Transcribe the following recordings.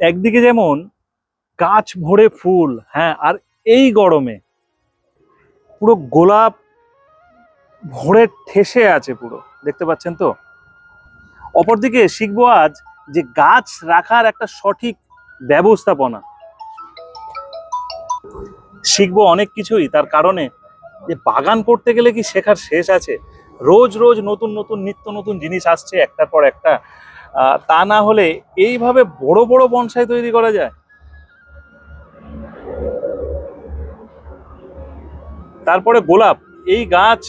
একদিকে যেমন গাছ ভরে ফুল হ্যাঁ আর এই গরমে পুরো গোলাপ ভরে ঠেসে আছে পুরো, দেখতে পাচ্ছেন তো? অপরদিকে শিখব আজ যে গাছ রাখার একটা সঠিক ব্যবস্থাপনা। শিখব অনেক কিছুই, তার কারণে যে বাগান করতে গেলে কি শেখার শেষ আছে? রোজ রোজ নতুন নতুন নিত্য নতুন জিনিস আসছে একটার পর একটা। তা না হলে এইভাবে বড় বড় বনসাই তৈরি করা যায়? তারপরে গোলাপ, এই গাছ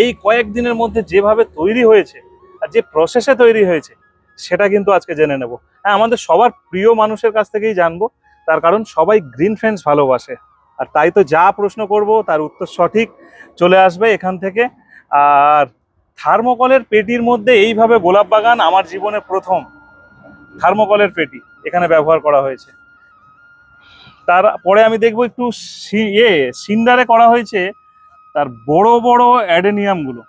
এই কয়েকদিনের মধ্যে যেভাবে তৈরি হয়েছে আর যে প্রসেসে তৈরি হয়েছে, সেটা কিন্তু আজকে জেনে নেব। হ্যাঁ আমাদের সবার প্রিয় মানুষের কাছ থেকেই জানব। তার কারণ সবাই গ্রিন ফ্রেন্ডস ভালোবাসে। আর তাই তো যা প্রশ্ন করব, তার উত্তর সঠিক। চলে আসবে এখান থেকে। আর থার্মোকলের পেটির মধ্যে এইভাবে গোলাপ বাগান আমার জীবনে প্রথম থার্মোকলের পেটি এখানে ব্যবহার করা হয়েছে। তারপরে আমি দেখব একটু ইয়ে সিন্ডারে করা হয়েছে তার বড় বড় অ্যাডেনিয়ামগুলো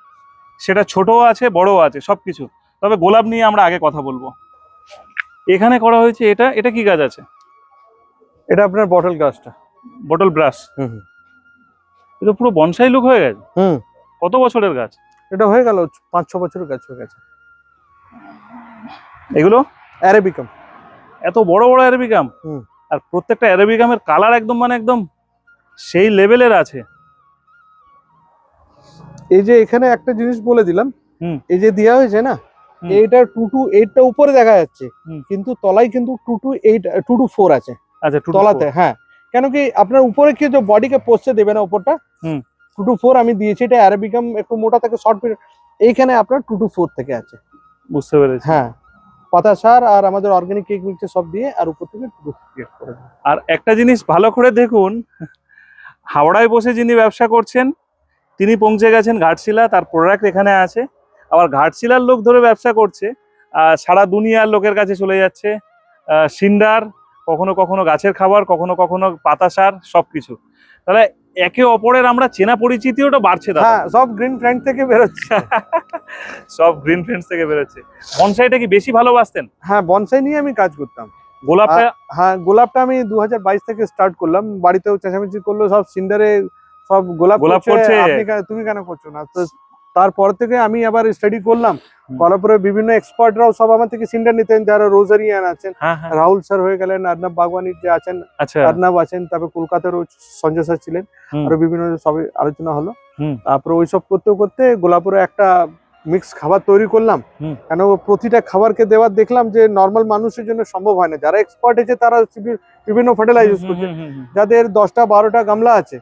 সেটা ছোটও আছে বড়ও আছে সব কিছু তবে গোলাপ নিয়ে আমরা আগে কথা বলব। এখানে করা হয়েছে এটা এটা কি গাছ আছে? এটা আপনার বটল গাছটা। বটল ব্রাশ হুম এটা পুরো বনসাই লুক হয়ে গেছে? হুম। কত বছরের গাছ? এটা হয়ে গেল পাঁচ ছ বছরের গাছ হয়ে গেছে এগুলো অ্যারেবিকাম এত বড় বড় অ্যারাবিকাম। আর প্রত্যেকটা অ্যারাবিকামের কালার একদম মানে একদম সেই লেভেলের আছে এই যে এখানে একটা জিনিস বলে দিলাম হুম। এই যে দেওয়া হয়েছে না। এইটা টু টু এইটটা উপরে দেখা যাচ্ছে। কিন্তু তলায় কিন্তু two two eight two two four আছে আচ্ছা তলাতে হ্যাঁ কেন কি আপনার উপরে কি যে বডিকে পোষতে দেবে না উপরটা হুম। টু টু ফোর আমি দিয়েছি এটা অ্যারাবিকাম একটু মোটা থাকে শর্ট পিরিয়ড এইখানে আপনার টু টু ফোর থেকে আছে। বুঝতে পেরেছি। হ্যাঁ পাতা সার আর আমাদের অর্গানিক কেক মিক্সচার সব দিয়ে আর উপর থেকে টু টু করে। আর একটা জিনিস ভালো করে দেখুন হাওড়ায় বসে যিনি ব্যবসা করছেন তিনি পৌঁছে গেছেন ঘাটশিলা তার প্রোডাক্ট এখানে আছে। আবার ঘাটশিলার লোক ধরে ব্যবসা করছে সারা দুনিয়ার লোকের কাছে চলে যাচ্ছে। সিন্ডার কখনো কখনো গাছের খাবার কখনো কখনো পাতা সার সব কিছু তাহলে একে অপরের আমরা চেনা পরিচিতি ওটা বাড়ছে দাদা। হ্যাঁ সব গ্রিন ফ্রেন্ড থেকে বেরোচ্ছে। সব গ্রিন ফ্রেন্ডস থেকে বেরোচ্ছে। বনসাইটা কি বেশি ভালোবাসতেন? হ্যাঁ বনসাই নিয়ে আমি কাজ করতাম। গোলাপটা? হ্যাঁ গোলাপটা আমি দু হাজার বাইশ থেকে স্টার্ট করলাম। বাড়িতেও চেঁচামেচি করল সব সিন্ডারে সব গোলাপ গোলাপ করছে। করছে। আপনি তুমি কেন করছ না? তো তারপর থেকে আমি আবার স্টাডি করলাম। করার পরে বিভিন্ন এক্সপার্টরাও সব আমার থেকে সিন্ডার নিতেন যারা রোজারিয়ান আছেন। হ্যাঁ হ্যাঁ। রাহুল স্যার হয়ে গেলেন অর্ণব বাগওয়ানির যে আছেন আচ্ছা। অর্ণব আছেন তারপরে কলকাতার সঞ্জয় স্যার ছিলেন। আরও বিভিন্ন সবই আলোচনা হলো। তারপরে ওইসব করতে করতে গোলাপুরে একটা মিক্স খাবার তৈরি করলাম। কেন প্রতিটা খাবারকে দেওয়ার দেখলাম যে নর্মাল মানুষের জন্য সম্ভব হয় না। যারা এক্সপার্ট আছে তারা বিভিন্ন ফার্টিলাইজ ইউজ করছে। যাদের দশটা বারোটা গামলা আছে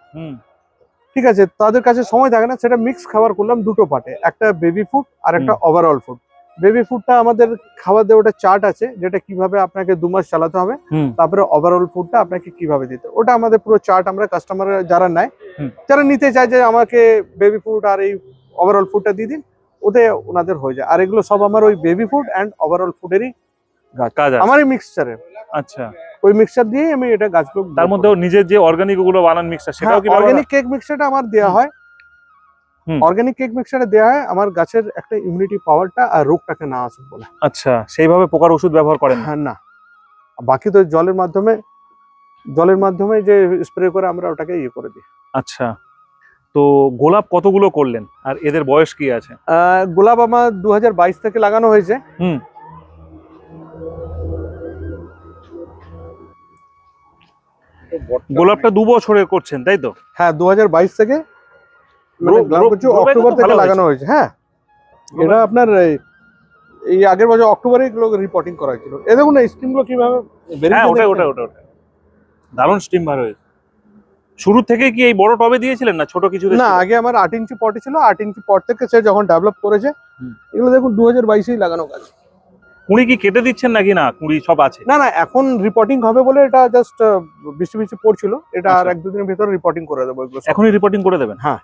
ঠিক আছে? তাদের কাছে সময় থাকে না সেটা মিক্স খাবার করলাম দুটো পার্টে একটা বেবি ফুড আর একটা ওভারঅল ফুড বেবি ফুডটা আমাদের খাবার দেওয়াটা চার্ট আছে যেটা কীভাবে আপনাকে দু মাস চালাতে হবে। তারপরে ওভারঅল ফুডটা আপনাকে কীভাবে দিতে ওটা আমাদের পুরো চার্ট আমরা কাস্টমার যারা নেয় যারা নিতে চায় যে আমাকে বেবি ফুড আর এই ওভারঅল ফুডটা দিয়ে দিন ওতে ওনাদের হয়ে যায়। আর এগুলো সব আমার ওই বেবি ফুড অ্যান্ড ওভারঅল ফুডেরই কাজ আমারই মিক্সচারে আচ্ছা। ওই মিক্সচার দিয়েই আমি এটা গাছগুলো তার মধ্যেও নিজের যে অর্গানিক ওগুলো বানান মিক্সার সেটাও কি অর্গানিক কেক মিক্সচারটা আমার দেওয়া হয়। অর্গানিক কেক মিক্সচারে দেওয়া হয় আমার গাছের একটা ইমিউনিটি পাওয়ারটা আর রোগটাকে না আসুক বলে। আচ্ছা সেইভাবে পোকার ওষুধ ব্যবহার করেন হ্যাঁ না। বাকি তো জলের মাধ্যমে জলের মাধ্যমে যে স্প্রে করে আমরা ওটাকে ইয়ে করে দিই। আচ্ছা তো গোলাপ কতগুলো করলেন? আর এদের বয়স কি আছে? গোলাপ আমার দু হাজার বাইশ থেকে লাগানো হয়েছে। হুম। গোলাপটা দু বছরের করছেন তাই তো? হ্যাঁ দু থেকে মানে অক্টোবর থেকে লাগানো হয়েছে। হ্যাঁ। এটা আপনার এই- আগের বছর অক্টোবরে এগুলো রিপোর্টিং করা হয়েছিল এ দেখুন না স্কিমগুলো কীভাবে হ্যাঁ? ওটা ওটা দারুণ স্টিম বার হয়েছে। শুরু থেকে কি এই বড় টবে দিয়েছিলেন না ছোট কিছু না আগে আমার আট ইঞ্চি পটে ছিল আট ইঞ্চি পট থেকে সে যখন ডেভেলপ করেছে এগুলো দেখুন দু হাজার বাইশেই লাগানো গাছ কুড়ি কি কেটে দিচ্ছেন নাকি না? কুড়ি সব আছে। না না এখন রিপোর্টিং হবে বলে এটা জাস্ট বৃষ্টি বৃষ্টি পড়ছিল। এটা আর আচ্ছা। এক দুদিনের ভিতরে রিপোর্টিং করে দেবো এখনই রিপোর্টিং করে দেবেন? হ্যাঁ।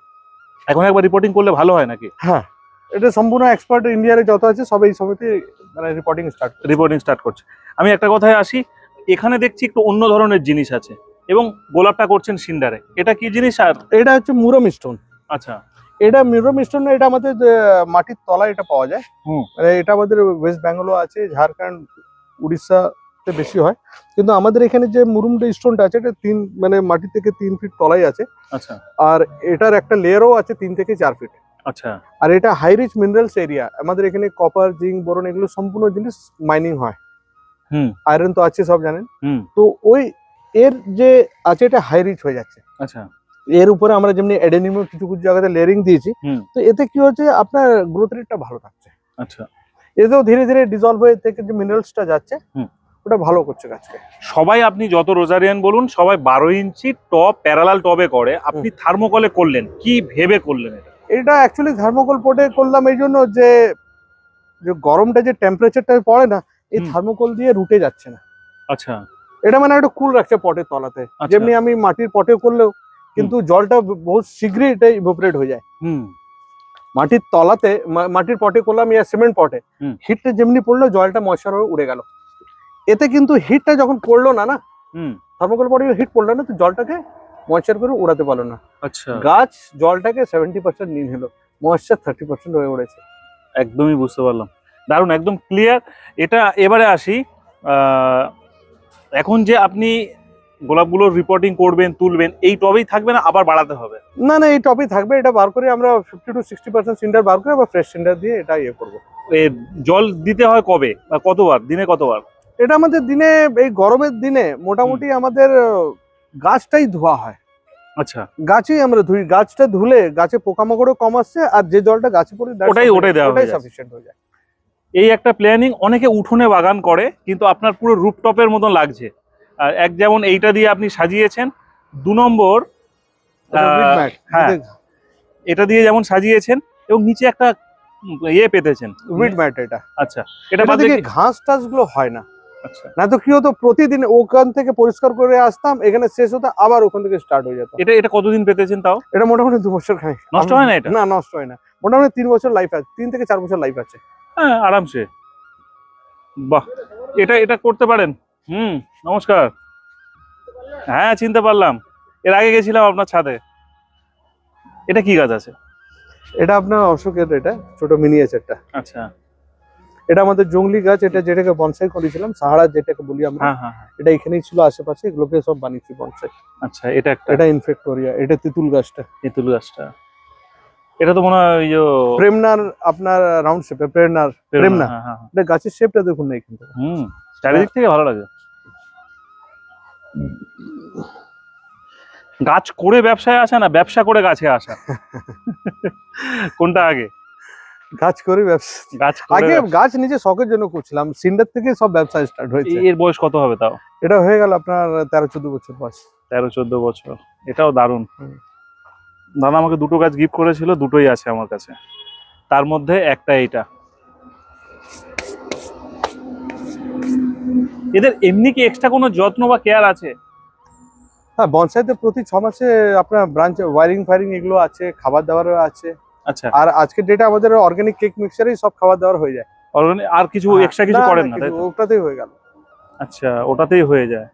এখন একবার রিপোর্টিং করলে ভালো হয় নাকি? হ্যাঁ। এটা সম্পূর্ণ এক্সপার্ট ইন্ডিয়ারে যত আছে সব এই সময়তে মানে রিপোর্টিং স্টার্ট রিপোর্টিং স্টার্ট করছে। আমি একটা কথায় আসি এখানে দেখছি একটু অন্য ধরনের জিনিস আছে এবং গোলাপটা করছেন সিন্ডারে। এটা কি জিনিস আর? এটা হচ্ছে মুরম স্টোন আচ্ছা। এটা মুরম স্টোন এটা আমাদের মাটির তলায় এটা পাওয়া যায়। হুম। মানে এটা আমাদের ওয়েস্ট বেঙ্গলও আছে ঝাড়খণ্ড উড়িষ্যা তে বেশি হয়। কিন্তু আমাদের এখানে যে মুরুমটা স্টোনটা আছে এটা তিন মানে মাটি থেকে তিন ফিট তলাই আছে। আচ্ছা। আর এটার একটা লেয়ারও আছে তিন থেকে চার ফিট আচ্ছা। আর এটা হাই রিচ মিনারেলস এরিয়া আমাদের এখানে কপার জিঙ্ক বোরন এগুলো সম্পূর্ণ জিনিস মাইনিং হয়। হুম। আয়রন তো আছে সব জানেন। হুম। তো ওই এর যে আছে এটা হাই রিচ হয়ে যাচ্ছে। আচ্ছা। এর উপরে আমরা যেমনি এডেনিমও কিছু কিছু জায়গাতে লেয়ারিং দিয়েছি তো এতে কি হচ্ছে আপনার গ্রোথ রেটটা ভালো থাকছে। আচ্ছা। এতেও ধীরে ধীরে ডিজলভ হয়ে থেকে যে মিনারেলসটা যাচ্ছে ওটা ভালো করছে গাছকে। সবাই আপনি যত রোজারিয়ান বলুন সবাই বারো ইঞ্চি টপ প্যারালাল টবে করে আপনি থার্মোকলে করলেন কি ভেবে করলেন এটা? এটা অ্যাকচুয়ালি থার্মোকল পোটে করলাম এই জন্য যে যে গরমটা যে টেম্পারেচারটা পড়ে না এই থার্মোকল দিয়ে রুটে যাচ্ছে না। আচ্ছা। এটা মানে একটা কুল রাখছে পটের তলাতে। আচ্ছা। যেমনি আমি মাটির পটে করলেও কিন্তু জলটা বহুত শীঘ্রই এটা ইভোপারেট হয়ে যায়। হুম। মাটির তলাতে মাটির পটে করলাম ইয়া সিমেন্ট পটে হিটটা যেমনি পড়ল জলটা ময়সার হয়ে উড়ে গেল। এতে কিন্তু হিটটা যখন পড়ল না না? হুম। থার্মোকল পটে হিট পড়ল না তো জলটাকে ময়শ্চার করে উড়াতে পারল না। আচ্ছা। গাছ জলটাকে সেভেন্টি পার্সেন্ট নিয়ে নিল ময়শ্চার থার্টি পার্সেন্ট হয়ে উড়েছে। একদমই বুঝতে পারলাম। দারুণ একদম ক্লিয়ার এটা এবারে আসি আহ, এখন যে আপনি গোলাপগুলোর রিপোর্টিং করবেন তুলবেন এই টবেই থাকবে না আবার বাড়াতে হবে? না না এই টপিক থাকবে এটা বার করে আমরা fifty to sixty percent cinder বার করে আবার ফ্রেশ সিন্ডার দিয়ে এটা ইয়ে করব। জল দিতে হয় কবে? বা কতবার? দিনে কতবার? এটা আমাদের দিনে এই গরমের দিনে মোটামুটি আমাদের গাছটাই ধোয়া হয়। আচ্ছা। গাছেই আমরা ধুই গাছটা ধুলে গাছে পোকামাকড়ও কম আসছে আর যে জলটা গাছে পড়ে ওটাই- ওটাই দেওয়া হয়ে ওটাই। সাফিসিয়েন্ট হয়ে যায়। এই একটা প্ল্যানিং অনেকে উঠোনে বাগান করে কিন্তু আপনার পুরো রুপটপের মতন লাগছে। এক যেমন এইটা দিয়ে আপনি সাজিয়েছেন দু নম্বর mat, হ্যাঁ। এটা দিয়ে যেমন সাজিয়েছেন এবং নিচে একটা ইয়ে পেতেছেন। উইড ম্যাট এটা। আচ্ছা এটা এটা বাদে ঘাস টাসগুলো হয় না। আচ্ছা। না তো কি হতো প্রতিদিন ওখান থেকে পরিষ্কার করে আসতাম এখানে শেষ হতো আবার ওখান থেকে স্টার্ট হয়ে যেত। এটা এটা কতদিন পেতেছেন তাও? এটা মোটামুটি দু বছর খাই নষ্ট হয় না এটা? না নষ্ট হয় না। মোটামুটি তিন বছর লাইফ আছে তিন থেকে চার বছর লাইফ আছে। হ্যাঁ আরামসে। বাহ এটা এটা করতে পারেন। হুম নমস্কার। হ্যাঁ চিনতে পারলাম। এর আগে গেছিলাম আপনার ছাদে। এটা কি গাছ আছে? এটা আপনার অশোকের এটা ছোট মিনিয়েচারটা আচ্ছা। এটা আমাদের জঙ্গলি গাছ এটা যেটাকে বনসাই করেছিলাম সাহারা যেটাকে বলি আমরা। হ্যাঁ হ্যাঁ হ্যাঁ। এটা এখানেই ছিল আশেপাশে এগুলোকে সব বানিয়েছি বনসাই আচ্ছা এটা একটা এটা ইনফেক্টোরিয়া এটা তেঁতুল গাছটা। তেঁতুল গাছটা। এটা তো মনে হয় প্রেমনার আপনার রাউন্ড শেপে প্রেমনার প্রেমনা। হ্যাঁ, হ্যাঁ, হ্যাঁ। এটা গাছের শেপটা দেখুন না এখান থেকে। হুম চারিদিক থেকে ভালো লাগে। গাছ করে ব্যবসায় আসা না ব্যবসা করে গাছে আসা। কোনটা আগে? গাছ করে ব্যবসা। গাছ আগে গাছ নিজে শখের জন্য করছিলাম সিন্ডার থেকে সব ব্যবসা স্টার্ট হয়েছে। এর বয়স কত হবে তাও? এটা হয়ে গেল আপনার তেরো চোদ্দ বছর বয়স। তেরো চোদ্দ বছর। এটাও দারুণ। দাদা আমাকে দুটো গাছ গিফট করেছিল দুটোই আছে আমার কাছে। তার মধ্যে একটা এইটা। এদের এমনি কি এক্সট্রা কোনো যত্ন বা কেয়ার আছে? হ্যাঁ বনসাইতে প্রতি ছ মাসে আপনার ব্রাঞ্চ ওয়ারিং ফায়ারিং এগুলো আছে খাবার দাবারও আছে। আচ্ছা। আর আজকে ডেটে আমাদের অর্গানিক কেক মিক্সচারেই সব খাবার দাবার হয়ে যায়। Organic- আর কিছু হ্যাঁ, এক্সট্রা কিছু না, করেন না, কিছু? ওটাতেই হয়ে গেল। আচ্ছা ওটাতেই হয়ে যায়।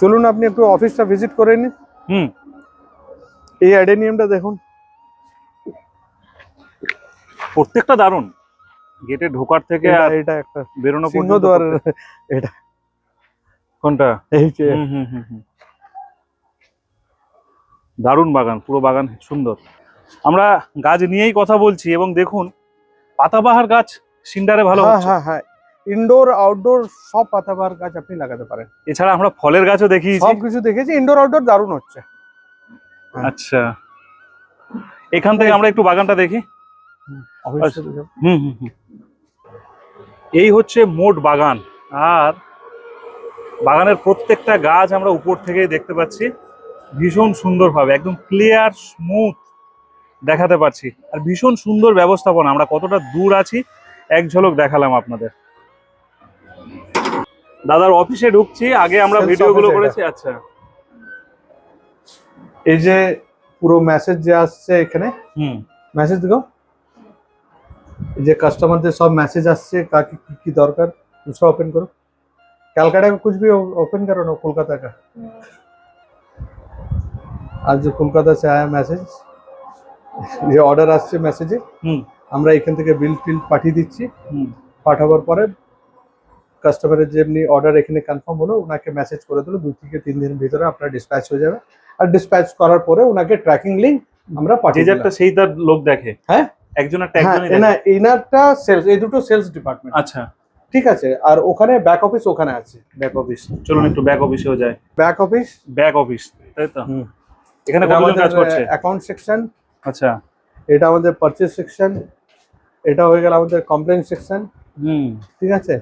চলুন আপনি একটু অফিসটা ভিজিট করে নিন। হুম। এই অ্যাডেনিয়ামটা দেখুন। প্রত্যেকটা দারুণ। গেটে ঢোকার থেকে এটা আর এটা একটা বেরোনো পর্যন্ত প্রত্যেক- কোনটা? এই যে। হুম, হুম, হুম, হুম। দারুণ বাগান পুরো বাগান সুন্দর। আমরা গাছ নিয়েই কথা বলছি এবং দেখুন পাতাবাহার গাছ সিন্ডারে ভালো হ্যাঁ হ্যাঁ হ্যাঁ। ইনডোর আউটডোর সব পাতাবার গাছ আপনি লাগাতে পারেন। এছাড়া আমরা ফলের গাছও দেখি সব কিছু দেখেছি ইনডোর আউটডোর দারুণ হচ্ছে। হ্যাঁ। আচ্ছা। এখান থেকে আমরা একটু বাগানটা দেখি। হুম হুম হুম। এই হচ্ছে মোট বাগান। আর বাগানের প্রত্যেকটা গাছ আমরা উপর থেকেই দেখতে পাচ্ছি। ভীষণ সুন্দরভাবে একদম ক্লিয়ার স্মুথ দেখাতে পারছি আর ভীষণ সুন্দর ব্যবস্থাপনা আমরা কতটা দূর আছি এক ঝলক দেখালাম আপনাদের। দাদার অফিসে ঢুকছি আগে আমরা Sales ভিডিওগুলো office এটা। করেছি আচ্ছা এই যে পুরো মেসেজ যে আসছে এখানে হুম মেসেজ দেখো এই যে কাস্টমারদের সব মেসেজ আসছে কাকে কি কি দরকার दूसरा ओपन करो कैलकाटा में कुछ भी ओपन करो ना कोलकाता का आज जो कोलकाता से आया मैसेज যে অর্ডার আসছে মেসেজে হুম আমরা এখান থেকে বিল টিল পাঠিয়ে দিচ্ছি হুম পাঠাবার পরে কাস্টমারের যেমনি অর্ডার এখানে কনফার্ম হলো ওনাকে মেসেজ করে দিলো দুই থেকে তিন দিনের ভিতরে আপনার ডিসপ্যাচ হয়ে যাবে। আর ডিসপ্যাচ করার পরে ওনাকে ট্র্যাকিং লিঙ্ক আমরা পাঠিয়ে দিলাম। সেই তার লোক দেখে? হ্যাঁ? একজনের হ্যাঁ দেখে। এনারটা সেলস এই দুটো সেলস ডিপার্টমেন্ট আচ্ছা। ঠিক আছে আর ওখানে ব্যাক অফিস ওখানে আছে ব্যাক অফিস চলুন একটু ব্যাক অফিসেও যায় ব্যাক অফিস ব্যাক অফিস তাই তো? হুম। এখানে কতজন কাজ করছে? অ্যাকাউন্ট সেকশন আচ্ছা। এটা আমাদের পারচেজ সেকশন এটা হয়ে গেল আমাদের কমপ্লেন সেকশন হুম। ঠিক আছে?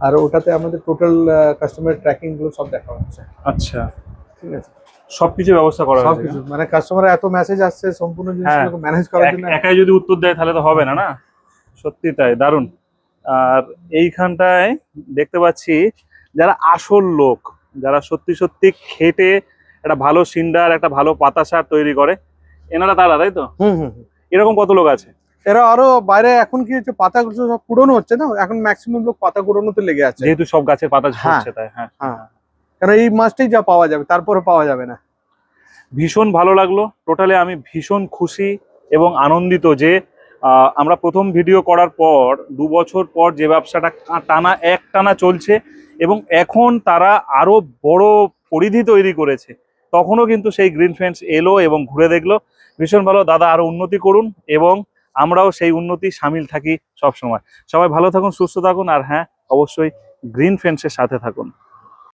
আর ওটাতে আমাদের টোটাল কাস্টমার ট্র্যাকিংগুলো সব দেখা হচ্ছে। আচ্ছা। ঠিক আছে? সবকিছু ব্যবস্থা করা সবকিছু। মানে কাস্টমার এত মেসেজ আসছে সম্পূর্ণ। ম্যানেজ করার এক- জন্য। একাই যদি উত্তর দেয় তাহলে তো হবে না না? সত্যি তাই দারুণ। আর এইখানটায় দেখতে পাচ্ছি যারা আসল লোক যারা সত্যি সত্যি খেটে একটা ভালো সিন্ডার একটা ভালো পাতা সার তৈরি করে এনারা তারা তাই তো? হুম হুম হুম। এরকম কত লোক আছে? এরা আরও বাইরে এখন কি হচ্ছে পাতাগুলো সব পুরনো হচ্ছে না? এখন ম্যাক্সিমাম লোক পাতা কুড়োনোতে লেগে আছে। যেহেতু সব গাছের পাতা হ্যাঁ। ঝরছে তাই হ্যাঁ। হ্যাঁ। কারণ এই মাসটাই যা পাওয়া যাবে তারপরে পাওয়া যাবে না। ভীষণ ভালো লাগল। টোটালে আমি ভীষণ খুশি এবং আনন্দিত যে আমরা প্রথম ভিডিও করার পর দু বছর পর যে ব্যবসাটা টানা এক টানা চলছে এবং এখন তারা আরও বড় পরিধি তৈরি করেছে। তখনও কিন্তু সেই গ্রিন ফেন্স এলো এবং ঘুরে দেখল। ভীষণ ভালো দাদা আরও উন্নতি করুন এবং আমরাও সেই উন্নতি সামিল থাকি সব সময় সবাই ভালো থাকুন, সুস্থ থাকুন, আর হ্যাঁ অবশ্যই গ্রিন ফেন্সের সাথে থাকুন।